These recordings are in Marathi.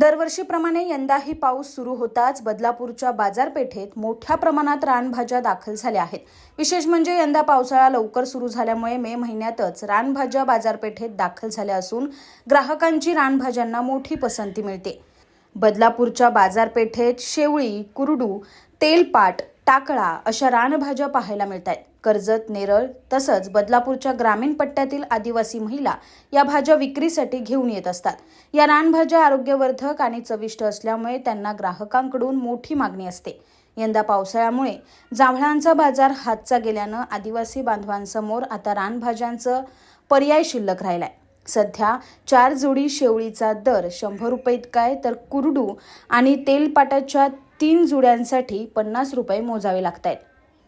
दरवर्षीप्रमाणे यंदाही पाऊस सुरू होताच बदलापूरच्या बाजारपेठेत मोठ्या प्रमाणात रानभाज्या दाखल झाल्या आहेत. विशेष म्हणजे यंदा पावसाळा लवकर सुरू झाल्यामुळे मे महिन्यातच रानभाज्या बाजारपेठेत दाखल झाल्या असून ग्राहकांची रानभाज्यांना मोठी पसंती मिळते. बदलापूरच्या बाजारपेठेत शेवळी कुरडू तेलपाट टाकळा अशा रानभाज्या पाहायला मिळत आहेत कर्जत नेरळ तसंच बदलापूरच्या ग्रामीण पट्ट्यातील आदिवासी महिला या भाज्या विक्रीसाठी घेऊन येत असतात. या रानभाज्या आरोग्यवर्धक आणि चविष्ट असल्यामुळे त्यांना ग्राहकांकडून मोठी मागणी असते. यंदा पावसाळ्यामुळे जांभळांचा बाजार हातचा गेल्यानं आदिवासी बांधवांसमोर आता रानभाज्यांचं पर्याय शिल्लक राहिलाय. सध्या चार जोडी शेवळीचा दर शंभर रुपये इतका आहे तर कुरडू आणि तेलपाटाच्या तीन जुड्यांसाठी पन्नास रुपये मोजावे लागत आहेत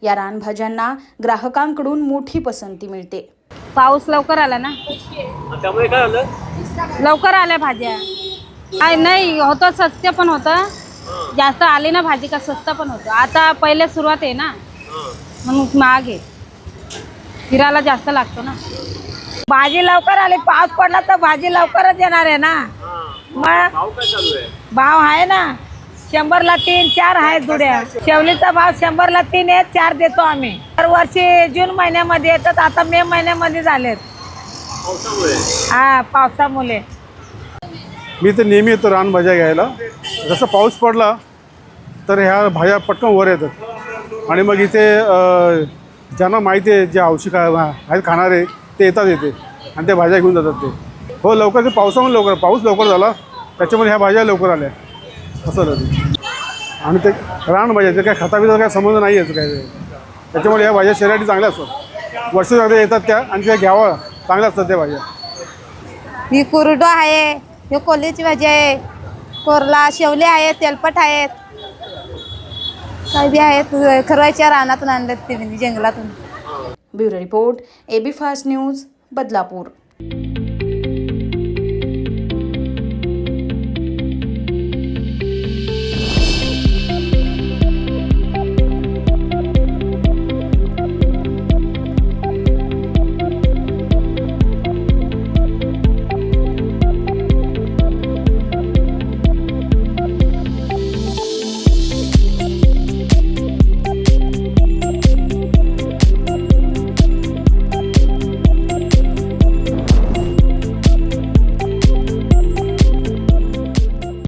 या रानभाज्यांना ग्राहकांकडून मोठी पसंती मिळते. पाऊस लवकर आला ना? त्यामुळे काय झालं? लवकर आल्या भाज्या. काय नाही होतं स्वस्त पण होतं. जास्त आली ना भाजी का स्वस्त पण होतं. आता पहिले सुरुवात आहे ना? म्हणून महाग आहे. फिरायला जास्त लागतो ना? भाजी लवकर आली पाऊस पडला तर भाजी लवकरच येणार आहे ना? मग? भाव काय चालू आहे? भाव आहे ना? शंभरला तीन चार आहेत जुड्या. शेवलीचा भाव शंभरला तीन आहे चार देतो आम्ही. दरवर्षी जून महिन्यामध्ये येतात आता मे महिन्यामध्ये झालेत. हा पावसामुळे. मी तर नेहमी येतो रान भाज्या घ्यायला. जसं पाऊस पडला तर ह्या भाज्या पटकन वर येतात. आणि मग इथे ज्यांना माहिती आहे जे औषध आहेत खाणारे ते येतात इथे. आणि त्या भाज्या घेऊन जातात ते. हो लवकर ते पावसामुळे लवकर पाऊस लवकर झाला. त्याच्यामुळे ह्या भाज्या लवकर आल्या. असं ते. आणि ते रानभाज्या ते काय खताबिचा काय संबंध नाही आहे काय. त्याच्यामुळे ह्या भाज्या शरीरासाठी चांगल्या असतात. वर्ष येतात त्या आणि त्या घ्यावं. चांगल्या असतात त्या भाज्या. ही कुरडो आहे ही कोल्ह्याची भाजी आहे. कोरला शेवले आहेत तेलपट आहेत. काय बी आहेत खरवायच्या रानातून आणलेत ते जंगलातून. Bureau report AB fast news Badlapur.